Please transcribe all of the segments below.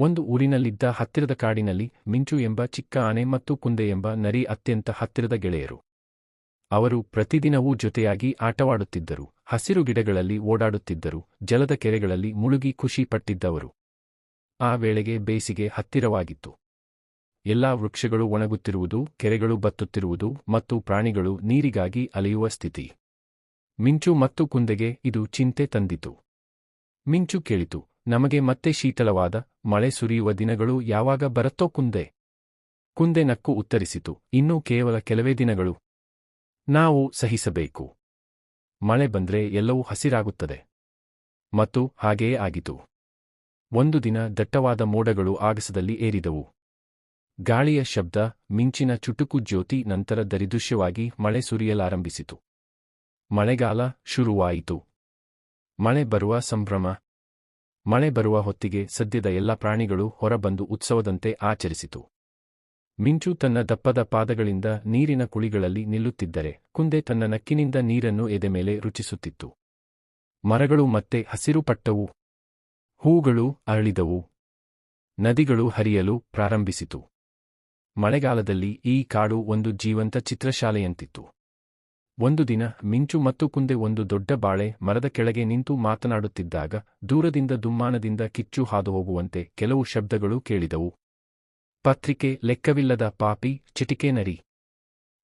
ಒಂದು ಊರಿನಲ್ಲಿದ್ದ ಹತ್ತಿರದ ಕಾಡಿನಲ್ಲಿ ಮಿಂಚು ಎಂಬ ಚಿಕ್ಕ ಆನೆ ಮತ್ತು ಕುಂದೆ ಎಂಬ ನರಿ ಅತ್ಯಂತ ಹತ್ತಿರದ ಗೆಳೆಯರು. ಅವರು ಪ್ರತಿದಿನವೂ ಜೊತೆಯಾಗಿ ಆಟವಾಡುತ್ತಿದ್ದರು, ಹಸಿರು ಗಿಡಗಳಲ್ಲಿ ಓಡಾಡುತ್ತಿದ್ದರು, ಜಲದ ಕೆರೆಗಳಲ್ಲಿ ಮುಳುಗಿ ಖುಷಿ ಪಟ್ಟಿದ್ದವರು. ಆ ವೇಳೆಗೆ ಬೇಸಿಗೆ ಹತ್ತಿರವಾಗಿತ್ತು. ಎಲ್ಲಾ ವೃಕ್ಷಗಳು ಒಣಗುತ್ತಿರುವುದು, ಕೆರೆಗಳು ಬತ್ತುತ್ತಿರುವುದು ಮತ್ತು ಪ್ರಾಣಿಗಳು ನೀರಿಗಾಗಿ ಅಲೆಯುವ ಸ್ಥಿತಿ. ಮಿಂಚು ಮತ್ತು ಕುಂದೆಗೆ ಇದು ಚಿಂತೆ ತಂದಿತು. ಮಿಂಚು ಕೇಳಿತು ನಮಗೆ ಮತ್ತೆ ಶೀತಲವಾದ ಮಳೆ ಸುರಿಯುವ ದಿನಗಳು ಯಾವಾಗ ಬರತ್ತೋ ಕುಂದೆ. ಕುಂದೆ ನಕ್ಕು ಉತ್ತರಿಸಿತು, ಇನ್ನೂ ಕೇವಲ ಕೆಲವೇ ದಿನಗಳು. ನಾವು ಸಹಿಸಬೇಕು. ಮಳೆ ಬಂದ್ರೆ ಎಲ್ಲವೂ ಹಸಿರಾಗುತ್ತದೆ. ಮತ್ತು ಹಾಗೆಯೇ ಆಗಿತು. ಒಂದು ದಿನ ದಟ್ಟವಾದ ಮೋಡಗಳು ಆಗಸದಲ್ಲಿ ಏರಿದವು. ಗಾಳಿಯ ಶಬ್ದ, ಮಿಂಚಿನ ಚುಟುಕು ಜ್ಯೋತಿ ನಂತರ ದರಿದೃಶ್ಯವಾಗಿ ಮಳೆ ಸುರಿಯಲಾರಂಭಿಸಿತು. ಮಳೆಗಾಲ ಶುರುವಾಯಿತು. ಮಳೆ ಬರುವ ಸಂಭ್ರಮ ಮಳೆ ಬರುವ ಹೊತ್ತಿಗೆ ಸದ್ಯದ ಎಲ್ಲ ಪ್ರಾಣಿಗಳು ಹೊರಬಂದು ಉತ್ಸವದಂತೆ ಆಚರಿಸಿತು. ಮಿಂಚು ತನ್ನ ದಪ್ಪದ ಪಾದಗಳಿಂದ ನೀರಿನ ಕುಳಿಗಳಲ್ಲಿ ನಿಲ್ಲುತ್ತಿದ್ದರೆ ಕುಂದೆ ತನ್ನ ನಕ್ಕಿನಿಂದ ನೀರನ್ನು ಎದೆ ಮೇಲೆ ರುಚಿಸುತ್ತಿತ್ತು. ಮರಗಳು ಮತ್ತೆ ಹಸಿರು ಪಟ್ಟವು, ಹೂಗಳು ಅರಳಿದವು, ನದಿಗಳು ಹರಿಯಲು ಪ್ರಾರಂಭಿಸಿತು. ಮಳೆಗಾಲದಲ್ಲಿ ಈ ಕಾಡು ಒಂದು ಜೀವಂತ ಚಿತ್ರಶಾಲೆಯಂತಿತ್ತು. ಒಂದು ದಿನ ಮಿಂಚು ಮತ್ತು ಕುಂದೆ ಒಂದು ದೊಡ್ಡ ಬಾಳೆ ಮರದ ಕೆಳಗೆ ನಿಂತು ಮಾತನಾಡುತ್ತಿದ್ದಾಗ ದೂರದಿಂದ ದುಮ್ಮಾನದಿಂದ ಕಿಚ್ಚು ಹಾದುಹೋಗುವಂತೆ ಕೆಲವು ಶಬ್ದಗಳು ಕೇಳಿದವು. ಪತ್ರಿಕೆ ಲೆಕ್ಕವಿಲ್ಲದ ಪಾಪಿ ಚಿಟಿಕೆ ನರಿ.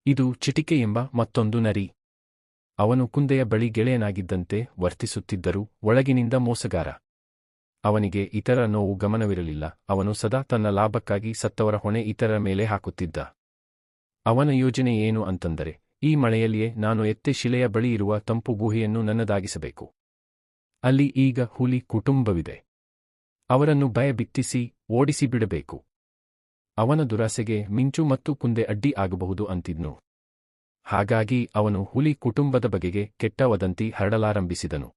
ಇದು ಚಿಟಿಕೆ ಎಂಬ ಮತ್ತೊಂದು ನರಿ. ಅವನು ಕುಂದೆಯ ಬಳಿ ಗೆಳೆಯನಾಗಿದ್ದಂತೆ ವರ್ತಿಸುತ್ತಿದ್ದರೂ ಒಳಗಿನಿಂದ ಮೋಸಗಾರ. ಅವನಿಗೆ ಇತರ ನೋವು ಗಮನವಿರಲಿಲ್ಲ. ಅವನು ಸದಾ ತನ್ನ ಲಾಭಕ್ಕಾಗಿ ಸತ್ತವರ ಹೊಣೆ ಇತರರ ಮೇಲೆ ಹಾಕುತ್ತಿದ್ದ. ಅವನ ಯೋಜನೆ ಏನು ಅಂತಂದರೆ ಈ ಮಳೆಯಲ್ಲಿಯೇ ನಾನು ಎತ್ತೆ ಶಿಲೆಯ ಬಳಿ ಇರುವ ತಂಪು ಗುಹೆಯನ್ನು ನನ್ನದಾಗಿಸಬೇಕು. ಅಲ್ಲಿ ಈಗ ಹುಲಿ ಕುಟುಂಬವಿದೆ. ಅವರನ್ನು ಭಯಬಿತ್ತಿಸಿ ಓಡಿಸಿ ಬಿಡಬೇಕು ಅವನ ದುರಾಸೆಗೆ ಮಿಂಚು ಮತ್ತು ಕುಂದೆ ಅಡ್ಡಿ ಆಗಬಹುದು ಅಂತಿದ್ನು. ಹಾಗಾಗಿ ಅವನು ಹುಲಿ ಕುಟುಂಬದ ಬಗೆಗೆ ಕೆಟ್ಟ ವದಂತಿ ಹರಡಲಾರಂಭಿಸಿದನು.